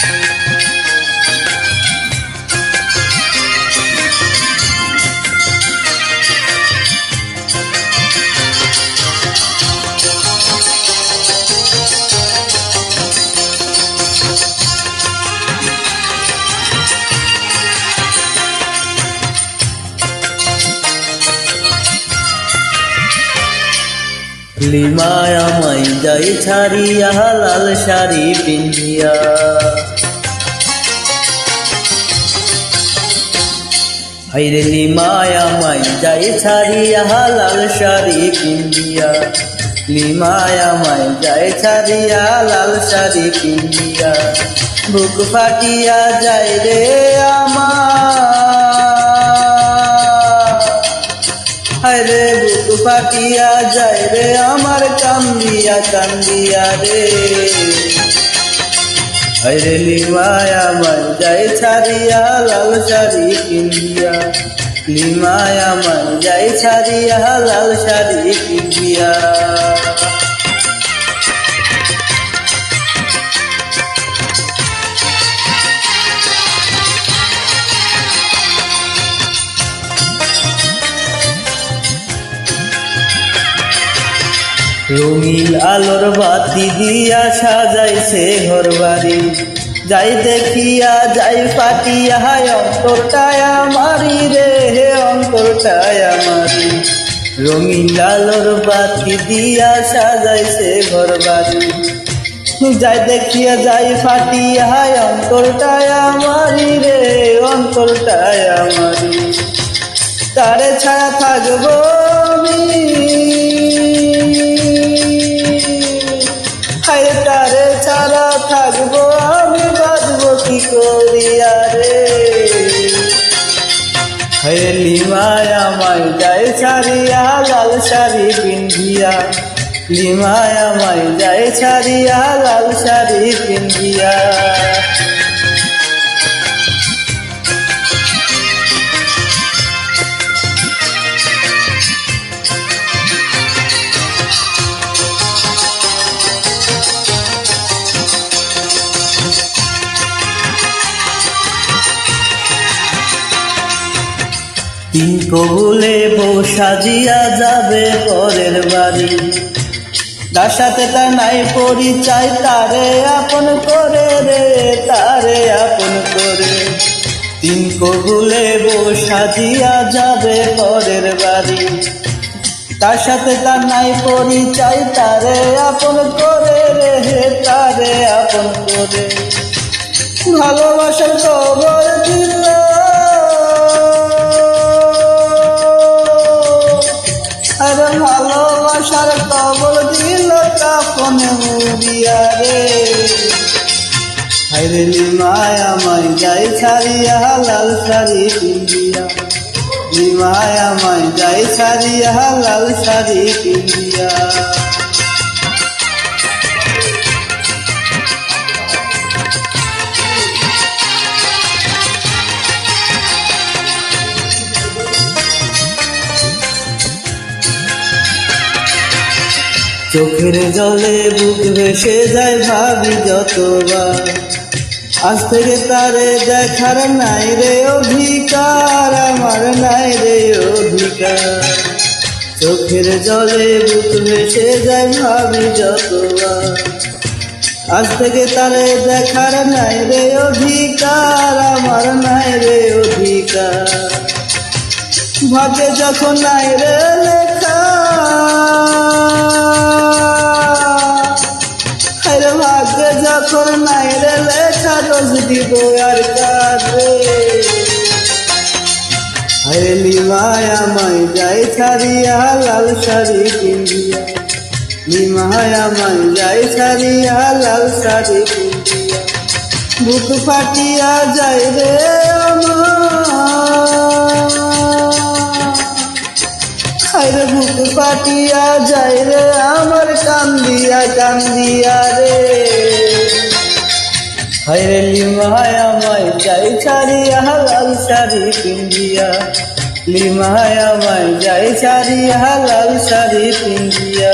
Thank you. লিমায় আমায় যাই ছাড়িয়া, লাল শাড়ি পিন্ধিয়া। হাইরে লিমায় আমায় যাই ছাড়িয়া, লাল শাড়ি পিন্ধিয়া। লিমায় আমায় যাই ছাড়িয়া, লাল শাড়ি পিন্ধিয়া। বুক ফাটিয়া যায় রে আমার। হায়রে বুক ফাটিয়া যায় রে আমার কান্দিয়া কান্দিয়া রে। হায়রে লিমায় আমার যায় ছাড়িয়া, লাল শাড়ি কিনিয়া লিমায় আমার যায় ছাড়িয়া, লাল শাড়ি কিনিয়া রঙিল আলোর বাতি দিয়া সাজাইছে ঘর বাড়ি যাই দেখিয়া, যাই পাটিয়া অন্তরটায় আমারি রে, হে অন্তরটায় আমারি। রঙিল আলোর বাতি দিয়া সাজাইছে ঘর বাড়ি যাই দেখিয়া, যাই ফাটিয়া হায় অন্তরটায় আমারি রে, অন্তরটায় আমারি। তারে ছায়া থাকব ছাড়িয়া লাল শাড়ি পিন্ধিয়া। লিমায় আমায় যাই ছাড়িয়া লাল শাড়ি পিন্ধিয়া। কবুলে বউ সাজিয়া যাবে পরের বাড়ি? তার সাথে তার নাই পরিচয়, তারে আপন করে রে, তারে আপন করে। তিন কবুলে বউ সাজিয়া যাবে পরের বাড়ি। তার সাথে তার নাই পরিচয়, তারে আপন করে রে, তারে আপন করে। ভালোবাসার খবর দিল মুড়িয়া রে। হাইরে লিমায় আমায় যাই ছাড়িয়া, লাল শাড়ি পিন্দিয়া লিমায় আমায় যাই ছাড়িয়া, লাল শাড়ি পিন্দিয়া চোখের জলে বুক ভেসে যায় ভাবি যতবার। আজ থেকে তারে দেখার নাই রে অধিকার, আমার নাই রে অধিকার। চোখের জলে বুক ভেসে যায় ভাবি যতবার। আজ থেকে তারে দেখার নাই রে অধিকার, আমার নাই রে অধিকার। ভাগ্যে যখন নাই রে দিব আর কারে আরে লিমায় আমায় যাই ছাড়িয়া লাল শাড়ি পিন্দিয়া লিমায় আমায় যাই ছাড়িয়া লাল শাড়ি পিন্দিয়া বুক ফাটিয়া যায় রে আমার বুক পাটিয়া যায় রে আমার কান্দিয়া কান্দিয়া রে। হায়রে লিমায় আমায় যাই ছাড়িয়া লাল শাড়ি পিন্দিয়া লিমায় আমায় যাই ছাড়িয়া লাল শাড়ি পিন্দিয়া